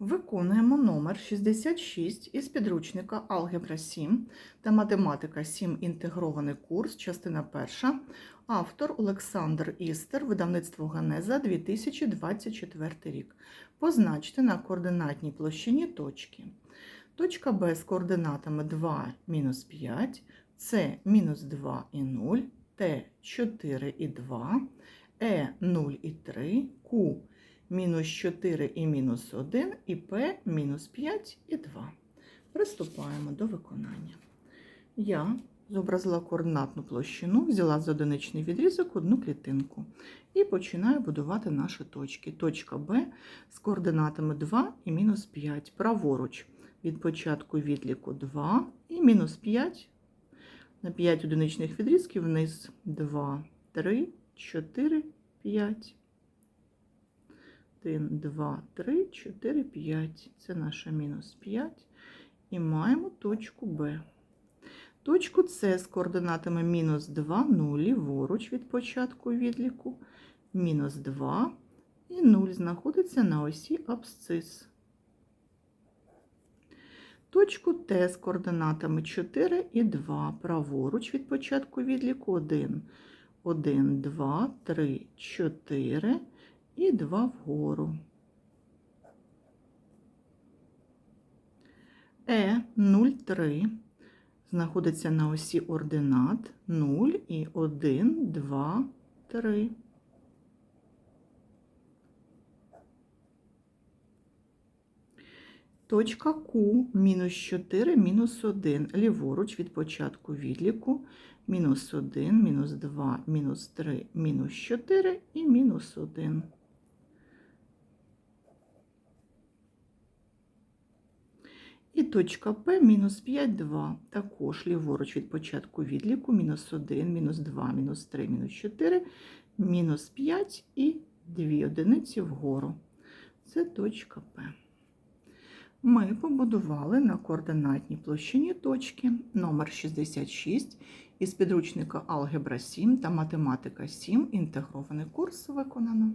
Виконуємо номер 66 із підручника Алгебра 7 та Математика 7. Інтегрований курс, частина 1. Автор Олександр Істер, видавництво Генеза 2024 рік. Позначте на координатній площині точки. Точка Б з координатами 2, мінус 5, С мінус 2 і 0, Т 4 і 2, Е 0 і 3, Q мінус 4 і мінус 1, і П мінус 5 і 2. Приступаємо до виконання. Я зобразила координатну площину, взяла за одиничний відрізок одну клітинку і починаю будувати наші точки. Точка Б з координатами 2 і мінус 5. Праворуч від початку відліку 2 і мінус 5. На 5 одиничних відрізків вниз 2, 3, 4, 5. 1, 2, 3, 4, 5. Це наша мінус 5. І маємо точку Б. Точку С з координатами мінус 2, 0, ліворуч від початку відліку, мінус 2 і 0 знаходиться на осі абсцис. Точку Т з координатами 4 і 2, праворуч від початку відліку 1, 1, 2, 3, 4 і 2 вгору. Е 0,3 знаходиться на осі ординат 0 і 1, 2, 3. Точка Q мінус 4, мінус 1, ліворуч від початку відліку, мінус 1, мінус 2, мінус 3, мінус 4 і мінус 1. І точка П мінус 5, 2. Також ліворуч від початку відліку, мінус 1, мінус 2, мінус 3, мінус 4, мінус 5 і 2 одиниці вгору. Це точка П. Ми побудували на координатній площині точки номер 66 із підручника Алгебра 7 та Математика 7. Інтегрований курс виконано.